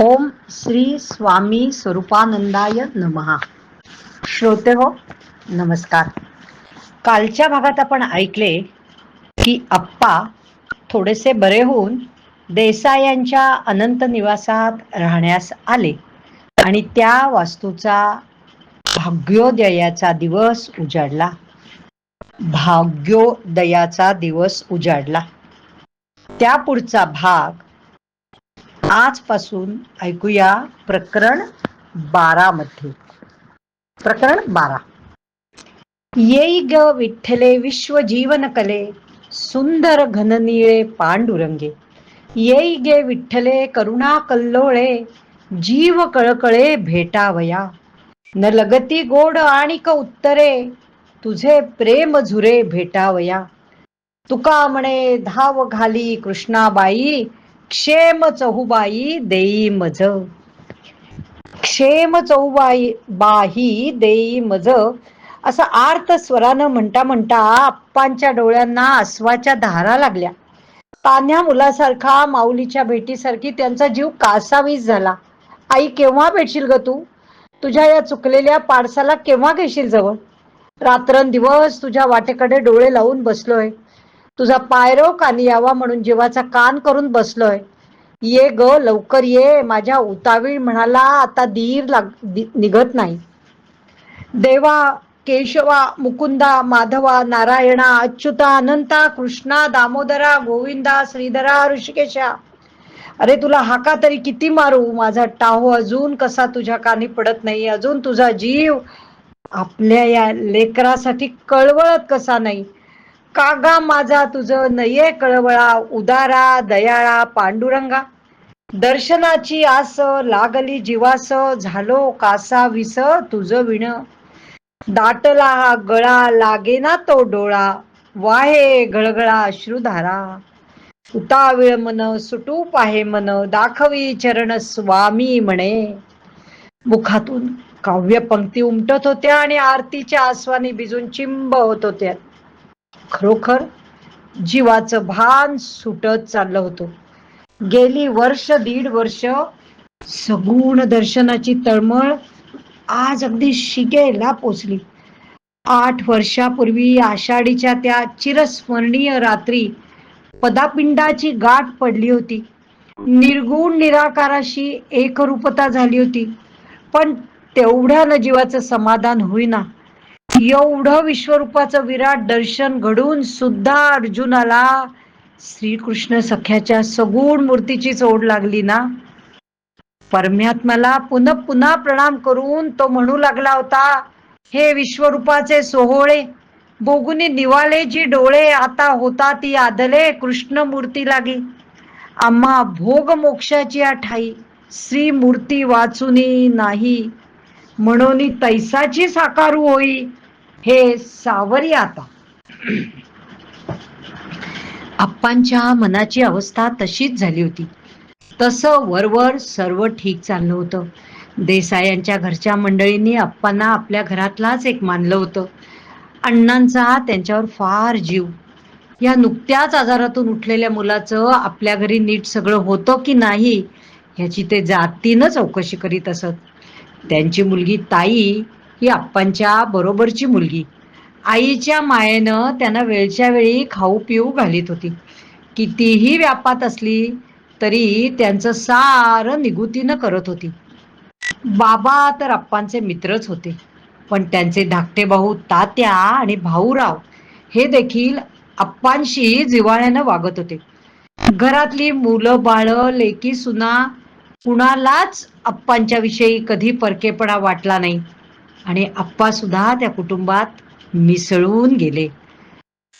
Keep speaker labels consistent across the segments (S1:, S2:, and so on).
S1: ओम श्री स्वामी स्वरूपानंदाय नमहा. श्रोते हो नमस्कार. कालच्या भागात आपण ऐकले की आप्पा थोडेसे बरे होऊन देसायांच्या अनंत निवासात राहण्यास आले आणि त्या वास्तूचा भाग्योदयाचा दिवस उजाडला. भाग्योदयाचा दिवस उजाडला. त्या पुढचा भाग आजपासून ऐकूया प्रकरण बारा मध्ये. प्रकरण बारा. येई ग विठ्ठले विश्व जीवन कले सुंदर घननिळे पांडुरंगे. येई गे विठ्ठले करुणा कल्लोळे जीव कळकळे भेटावया. न लगती गोड आणि क उत्तरे तुझे प्रेम झुरे भेटावया. तुका म्हणे धाव घाली कृष्णाबाई क्षेम चहुबाई देई मज क्षेम चहुबाई बाही देई मज असं आर्त स्वरानं म्हणता म्हणता आप्पांच्या डोळ्यांना अस्वाच्या धारा लागल्या. तान्ह्या मुलासारखा माऊलीच्या भेटीसारखी त्यांचा जीव कासावीस झाला. आई केव्हा भेटशील ग तू? तुझ्या या चुकलेल्या पाडसाला केव्हा घेशील जवळ? रात्रंदिवस तुझ्या वाटेकडे डोळे लावून बसलोय. तुझा पायरो कानी यावा म्हणून जीवाचा कान करून बसलोय. ये ग लवकर ये. माझ्या उतावीळ म्हणाला आता धीर लाग निघत नाही. देवा केशवा मुकुंदा माधवा नारायणा अच्युता अनंता कृष्णा दामोदरा गोविंदा श्रीधरा ऋषिकेशा. अरे तुला हाका तरी किती मारू? माझा टाहो अजून कसा तुझ्या कानी पडत नाही? अजून तुझा जीव आपल्या या लेकरासाठी कळवळत कसा नाही? कागा माझा तुझं नये कळवळा उदारा दयाळा पांडुरंगा. दर्शनाची आस लागली जीवास झालो कासा विस तुझ विण. दाटला हा गळा लागेना तो डोळा वाहे गळगळा अश्रुधारा उताविळ मन सुटू पाहे मन दाखवी चरण स्वामी म्हणे. मुखातून काव्य पंक्ती उमटत होत्या आणि आरतीच्या आस्वानी भिजून चिंब होत होत्या. खरोखर जीवाचं भान सुटत चाललं होतं. गेली वर्ष दीड वर्ष सगुण दर्शनाची तळमळ आज अगदी शिगेला पोचली. आठ वर्षापूर्वी आषाढीच्या त्या चिरस्मरणीय रात्री पदापिंडाची गाठ पडली होती. निर्गुण निराकाराशी एकरूपता झाली होती. पण तेवढ्या जीवाचं समाधान होईना. एवढं विश्वरूपाचं विराट दर्शन घडून सुद्धा अर्जुनाला श्रीकृष्ण सख्याच्या सगुण मूर्तीची चोड लागली ना? परमात्म्याला पुन्हा पुन्हा प्रणाम करून तो म्हणू लागला होता हे विश्वरूपाचे सोहोळे बोगुनी निवाले जी डोळे आता होता ती आदले कृष्ण मूर्ती लागी. आम्हा भोग मोक्षाची आठाई श्री मूर्ती वाचुनी नाही. म्हणून तैसाची साकारू होई हे सावरी आता. आप्पांच्या मनाची अवस्था तशीच झाली होती. तसं वरवर सर्व ठीक चाललं होतं. देसायांच्या घरच्या मंडळींनी आप्पांना आपल्या घरातलाच एक मानलं होतं. अण्णांचा त्यांच्यावर फार जीव. या नुकत्याच आजारातून उठलेल्या मुलाचं आपल्या घरी नीट सगळं होतं की नाही ह्याची ते जातीनं चौकशी करीत असत. त्यांची मुलगी ताई ही आप्पांच्या बरोबरची मुलगी. आईच्या मायेनं त्यांना वेळच्या वेळी खाऊ पिऊ घालीत होती. कितीही व्यापात असली तरी त्यांचं सारं निगुतीनं करत होती. बाबा तर आप्पांचे मित्रच होते. पण त्यांचे धाकटे भाऊ तात्या आणि भाऊराव हे देखील आप्पांशी जिवाळ्यानं वागत होते. घरातली मुलं बाळ लेकी सुना कुणालाच आप्पांच्या विषयी कधी परकेपणा वाटला नाही. आणि आप्पासुद्धा त्या कुटुंबात मिसळून गेले.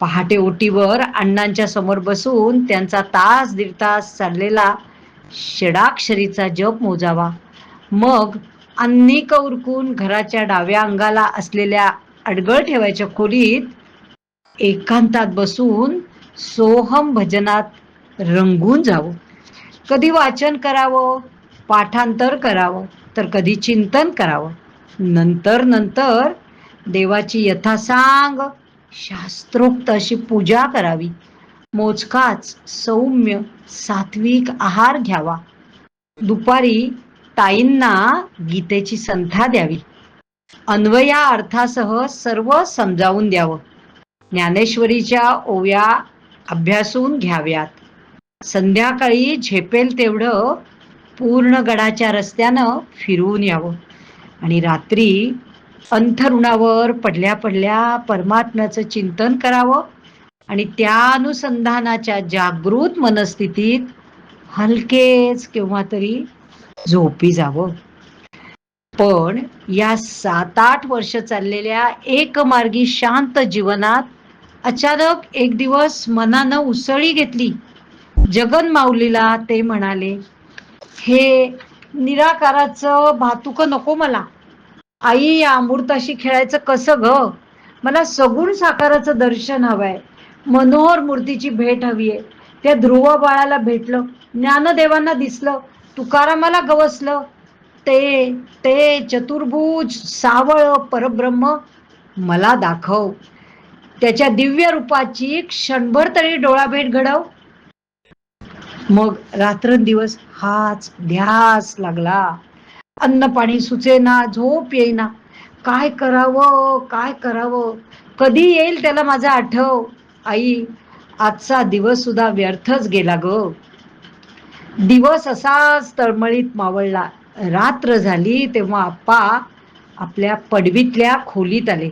S1: पहाटे ओटीवर अण्णांच्या समोर बसून त्यांचा तास दीड तास चाललेला षडाक्षरीचा जप मोजावा. मग अन्निक उरकून घराच्या डाव्या अंगाला असलेल्या अडगळ ठेवायच्या खोलीत एकांतात बसून सोहम भजनात रंगून जावं. कधी वाचन करावं पाठांतर करावं तर कधी चिंतन करावं. नंतर नंतर देवाची यथासांग शास्त्रोक्त अशी पूजा करावी. मोजकाच सौम्य सात्विक आहार घ्यावा. दुपारी ताईंना गीतेची संथा द्यावी. अन्वया अर्थासह सर्व समजावून द्यावं. ज्ञानेश्वरीच्या ओव्या अभ्यासून घ्याव्यात. संध्याकाळी झेपेल तेवढं पूर्ण गडाच्या रस्त्यानं फिरून यावं. आणि रात्री अंथरुणावर पडल्या पडल्या परमात्म्याचं चिंतन करावं आणि त्या अनुसंधानाच्या जागृत मनस्थितीत हलकेच केव्हा तरी झोपी जावं. पण या सात आठ वर्ष चाललेल्या एकमार्गी शांत जीवनात अचानक एक दिवस मनानं उसळी घेतली. जगन माऊलीला ते म्हणाले हे निराकाराचं भातुक नको मला. आई या अमृताशी खेळायचं कसं ग? मला सगुण साकाराचं दर्शन हवंय. मनोहर मूर्तीची भेट हवी आहे त्या ध्रुव बाळाला भेटलं. ज्ञानदेवांना दिसलं. तुकारामाला गवसलं. ते ते चतुर्भुज सावळ परब्रह्म मला दाखव. त्याच्या दिव्य रूपाची क्षणभर तरी डोळाभेट घडव. मग रात्रंदिवस हाच ध्यास लागला. अन्न पाणी सुचेना झोप येईना. काय करावं काय करावं? कधी येईल त्याला माझा आठव? आई आजचा दिवस सुद्धा व्यर्थच गेला ग. दिवस असाच तळमळीत मावळला. रात्र झाली तेव्हा आप्पा आपल्या पडवीतल्या खोलीत आले.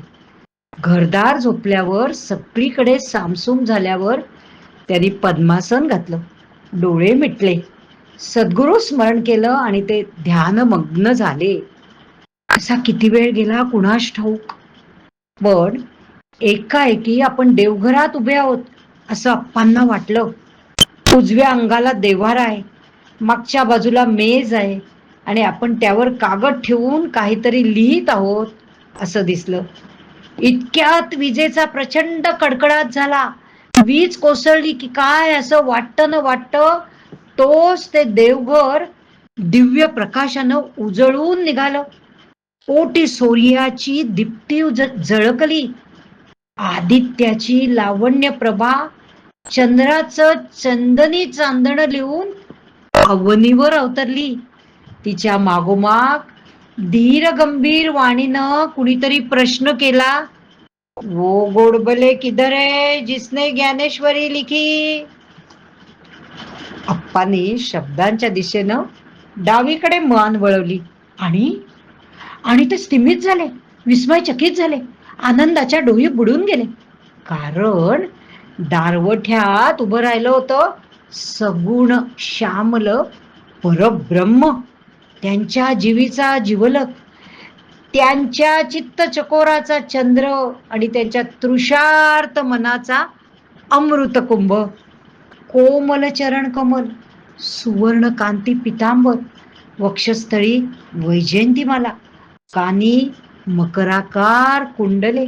S1: घरदार झोपल्यावर सगळीकडे सामसूम झाल्यावर त्यांनी पद्मासन घातलं. डोळे मिटले. सद्गुरू स्मरण केलं आणि ते ध्यानमग्न झाले. असा किती वेळ गेला कुणास ठाऊक? पण एकाएकी आपण देवघरात उभे आहोत असं अप्पांना वाटलं. उजव्या अंगाला देवार आहे मागच्या बाजूला मेज आहे आणि आपण त्यावर कागद ठेवून काहीतरी लिहित आहोत असं दिसलं. इतक्यात विजेचा प्रचंड कडकडाट झाला. वीज कोसळली की काय असं वाटतं न वाटतं तोच ते देवघर दिव्य प्रकाशानं उजळून निघालं. पोटी सूर्याची दीप्ती झळकली. आदित्याची लावण्य प्रभा चंद्राचं चंदनी चांदण लिहून अवनीवर अवतरली. तिच्या मागोमाग धीर गंभीर वाणीनं कुणीतरी प्रश्न केला. वो गोडबले किधर है? जिसने ज्ञानेश्वरी लिखी। अप्पाने शब्दांच्या दिशेनं डावीकडे मान वळवली. आणि? आणि ते स्थिमित झाले विस्मयचकित झाले आनंदाच्या डोही बुडून गेले. कारण दारवठ्यात उभं राहिलं होतं सगुण श्यामल परब्रह्म. त्यांच्या जीवीचा जीवलक त्यांच्या चित्त चकोराचा चंद्र आणि त्यांच्या तृषार्थ मनाचा अमृत कुंभ कोमल चरण कमल सुवर्ण कांती पितांबर वक्षस्थळी वैजयंतीमाला कानी मकराकार कुंडले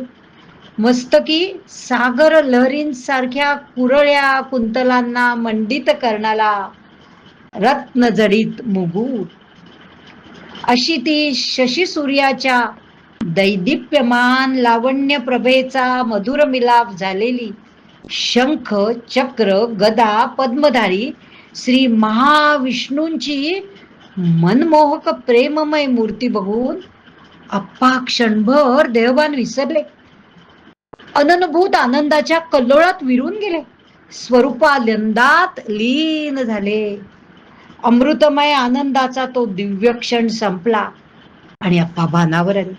S1: मस्तकी सागर लहरींसारख्या कुरळ्या कुंतलांना मंडित करणाला रत्न मुगूट. अशी ती शशी सूर्याच्या दैदिप्यमान लावण्य प्रभेचा मधुर मिलाप झालेली शंख चक्र गदा पद्मधारी श्री महाविष्णूंची मनमोहक प्रेममय मूर्ती बघून अप्पा क्षणभर देहभान विसरले. अननुभूत आनंदाच्या कल्लोळात विरून गेले. स्वरूपानंदात लीन झाले. अमृतमय आनंदाचा तो दिव्य क्षण संपला आणि अप्पा भानावर आले.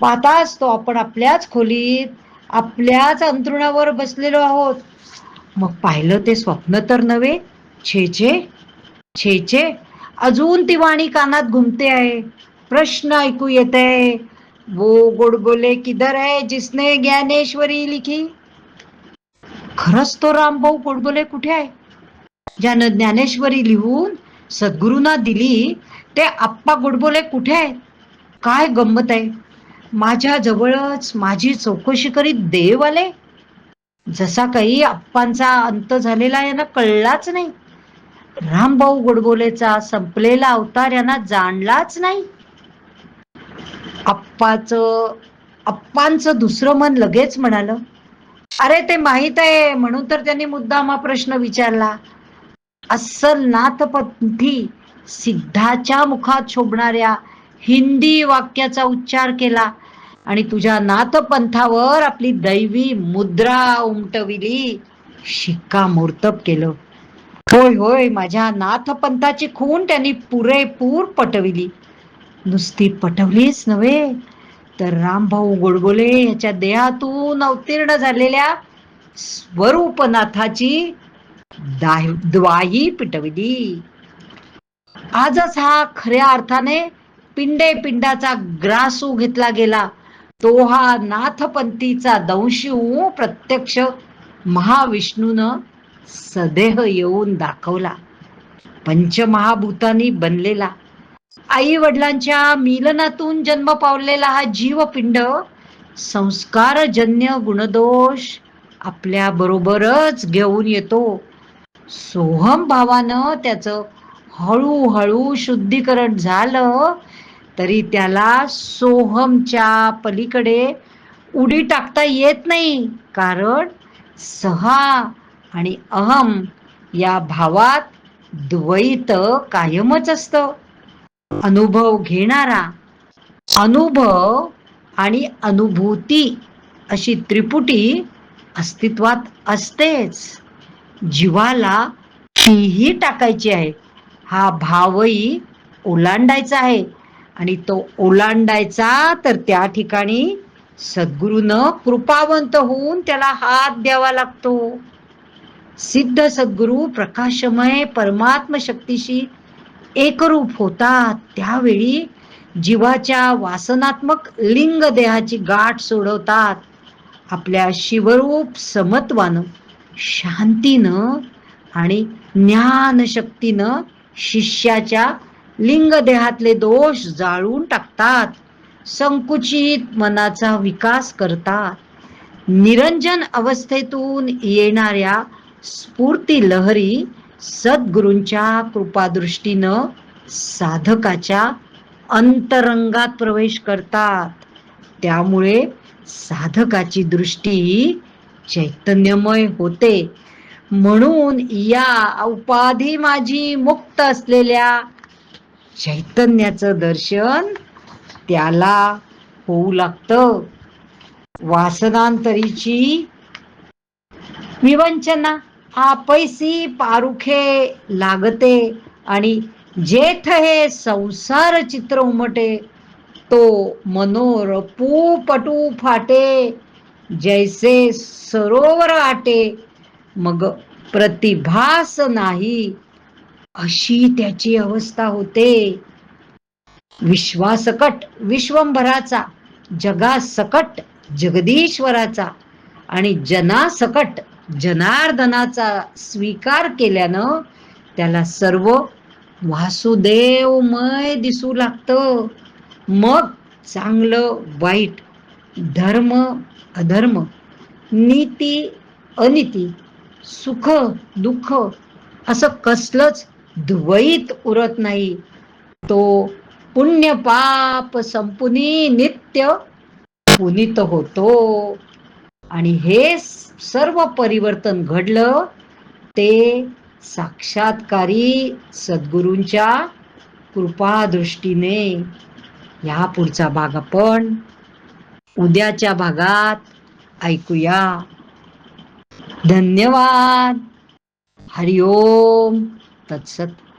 S1: पाहताच तो आपण आपल्याच खोलीत आपल्याच अंतरुणावर बसलेलो आहोत. मग पाहिलं ते स्वप्न तर नव्हे छे छे छे छे अजून ती वाणी कानात घुमते आहे. प्रश्न ऐकू येत. आहे वो गोडबोले किधर आहे जिसने ज्ञानेश्वरी लिखी? खरंच तो रामभाऊ गोडबोले कुठे आहे? ज्यानं ज्ञानेश्वरी लिहून सद्गुरूंना दिली ते आप्पा गोडबोले कुठे आहे काय गंमत आहे? माझ्या जवळच माझी चौकशी करीत देव आले. जसा काही आप्पांचा अंत झालेला यांना कळलाच नाही. रामभाऊ गोडबोलेचा संपलेला अवतार यांना जाणलाच नाही. आप्पाच आप्पांचं दुसरं मन लगेच म्हणालं अरे ते माहीत आहे. म्हणून तर त्यांनी मुद्दाम हा प्रश्न विचारला. अस्सल नाथपंथी सिद्धाच्या मुखात शोभणाऱ्या हिंदी वाक्याचा उच्चार केला. आणि तुझ्या नाथपंथावर आपली दैवी मुद्रा उमटविली. शिक्कामोर्तब केलं. होय होय माझ्या नाथपंथाची खून त्यांनी पुरेपूर पटविली. नुसती पटवलीच नव्हे तर रामभाऊ गोडबोले याच्या देहातून अवतीर्ण झालेल्या स्वरूपनाथाची द्वाही पिटविली. आजच हा खऱ्या अर्थाने पिंडे पिंडाचा ग्रासू घेतला गेला. तो हा नाथपंथीचा दंशू प्रत्यक्ष महाविष्णून सदेह येऊन दाखवला. पंचमहाभूतांनी बनलेला. आई वडिलांच्या मिलनातून जन्म पावलेला हा जीवपिंड संस्कारजन्य गुणदोष आपल्या बरोबरच घेऊन येतो. सोहम भावानं त्याचं हळूहळू शुद्धीकरण झालं तरी त्याला सोहमच्या पलीकडे उडी टाकता येत नाही. कारण सहा आणि अहम या भावात द्वैत कायमच असतं. अनुभव घेणारा अनुभव आणि अनुभूती अशी त्रिपुटी अस्तित्वात असतेच. जीवाला तीही टाकायची आहे. हा भावही ओलांडायचा आहे. आणि तो ओलांडायचा तर त्या ठिकाणी सद्गुरूनं कृपावंत होऊन त्याला हात द्यावा लागतो. सिद्ध सद्गुरू प्रकाशमय परमात्म शक्तीशी एकरूप होतात. त्यावेळी जीवाच्या वासनात्मक लिंग देहाची गाठ सोडवतात. आपल्या शिवरूप समत्वानं शांतीनं आणि ज्ञानशक्तीनं शिष्याच्या लिंग देहातले दोष जाळून टाकतात. संकुचित मनाचा विकास करतात. निरंजन अवस्थेतून येणाऱ्या स्फूर्ती लहरी सद्गुरूंच्या कृपादृष्टीनं साधकाच्या अंतरंगात प्रवेश करतात. त्यामुळे साधकाची दृष्टी ही चैतन्यमय होते. म्हणून या उपाधी माझी मुक्त असलेल्या चैतन्याचं दर्शन त्याला होऊ लागतं. वासनांतरीची विवंचना. आपैसी पारुखे लागते आणि जेथ हे संसार चित्र उमटे तो मनोरपू पटू फाटे. जैसे सरोवर आटे मग प्रतिभास नाही अशी त्याची अवस्था होते. विश्वासकट विश्वंभराचा जगासकट जगदीश्वराचा आणि जनासकट जनार्दनाचा स्वीकार केल्यानं त्याला सर्व वासुदेवमय दिसू लागतं. मग चांगलं वाईट धर्म अधर्म नीती अनिती सुख दुःख असं कसलंच द्वैत उरत नाही. तो पुण्य पाप संपुनी नित्य पुनित होतो. आणि हे सर्व परिवर्तन घडलं ते साक्षात्कारी सद्गुरूंच्या कृपादृष्टीने. या पुढचा भाग आपण उद्याच्या भागात ऐकूया. धन्यवाद. हरिओम. तत्सत.